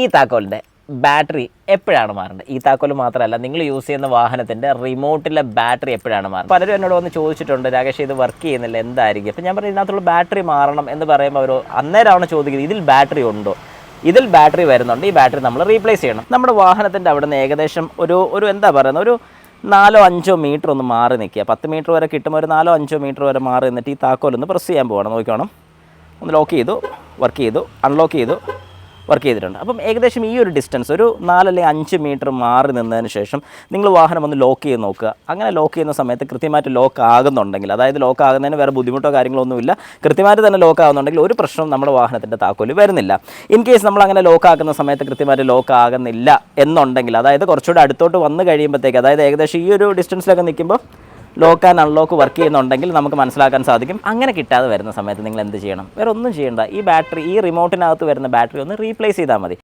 ഈ താക്കോലിന്റെ ബാറ്ററി എപ്പോഴാണ് മാറേണ്ടത്? ഈ താക്കോൽ മാത്രമല്ല നിങ്ങൾ യൂസ് ചെയ്യുന്ന വാഹനത്തിന്റെ റിമോട്ടിലെ ബാറ്ററി എപ്പോഴാണ് മാറുന്നത് പലരും എന്നോട് വന്ന് ചോദിച്ചിട്ടുണ്ട് രാകേഷ് ഇത് വർക്ക് ചെയ്യുന്നില്ല എന്തായിരിക്കും? അപ്പം ഞാൻ പറഞ്ഞു ഇതിനകത്തുള്ള ബാറ്ററി മാറണം എന്ന് പറയുമ്പോൾ അവർ അന്നേരമാണ് ചോദിക്കുന്നത് ഇതിൽ ബാറ്ററി ഉണ്ടോ? ഇതിൽ ബാറ്ററി വരുന്നുണ്ട്? ഈ ബാറ്ററി നമ്മൾ റീപ്ലേസ് ചെയ്യണം. നമ്മുടെ വാഹനത്തിന്റെ അവിടെ നിന്ന് ഏകദേശം ഒരു ഒരു എന്താ പറയുന്നത് ഒരു നാലോ അഞ്ചോ മീറ്റർ ഒന്ന് മാറി നിൽക്കുക. പത്ത് മീറ്റർ വരെ കിട്ടുമ്പോൾ ഒരു നാലോ അഞ്ചോ മീറ്റർ വരെ മാറി നിന്നിട്ട് ഈ താക്കോൽ ഒന്ന് പ്രസ് ചെയ്യാൻ പോകണം. നോക്കണം ഒന്ന് ലോക്ക് ചെയ്തു വർക്ക് ചെയ്തു അൺലോക്ക് ചെയ്തു. വർക്ക് ചെയ്തിട്ടുണ്ട്. അപ്പം ഏകദേശം ഈ ഒരു ഡിസ്റ്റൻസ് ഒരു നാലല്ലെങ്കിൽ അഞ്ച് മീറ്റർ മാറി നിന്നതിന് ശേഷം നിങ്ങൾ വാഹനം ഒന്ന് ലോക്ക് ചെയ്ത് നോക്കുക. അങ്ങനെ ലോക്ക് ചെയ്യുന്ന സമയത്ത് കൃത്യമായിട്ട് ലോക്ക് ആകുന്നുണ്ടെങ്കിൽ അതായത് ലോക്ക് ആകുന്നതിന് വേറെ ബുദ്ധിമുട്ടോ കാര്യങ്ങളോ ഒന്നുമില്ല. കൃത്യമായിട്ട് തന്നെ ലോക്ക് ആകുന്നുണ്ടെങ്കിൽ ഒരു പ്രശ്നം നമ്മുടെ വാഹനത്തിന്റെ താക്കോൽ വരുന്നില്ല. ഇൻ കേസ് നമ്മൾ അങ്ങനെ ലോക്ക് ആക്കുന്ന സമയത്ത് കൃത്യമായിട്ട് ലോക്ക് ആകുന്നില്ല എന്നുണ്ടെങ്കിൽ അതായത് കുറച്ചുകൂടെ അടുത്തോട്ട് വന്ന് കഴിയുമ്പോഴത്തേക്ക് അതായത് ഏകദേശം ഈ ഒരു ഡിസ്റ്റൻസിലൊക്കെ നിൽക്കുമ്പോൾ ലോക്ക് ആൻഡ് അൺലോക്ക് വർക്ക് ചെയ്യുന്നുണ്ടെങ്കിൽ നമുക്ക് മനസ്സിലാക്കാൻ സാധിക്കും. അങ്ങനെ കിട്ടാതെ വരുന്ന സമയത്ത് നിങ്ങൾ എന്ത് ചെയ്യണം? വേറെ ഒന്നും ചെയ്യേണ്ട. ഈ ബാറ്ററി ഈ റിമോട്ടിനകത്ത് വരുന്ന ബാറ്ററി ഒന്ന് റീപ്ലേസ് ചെയ്താൽ മതി.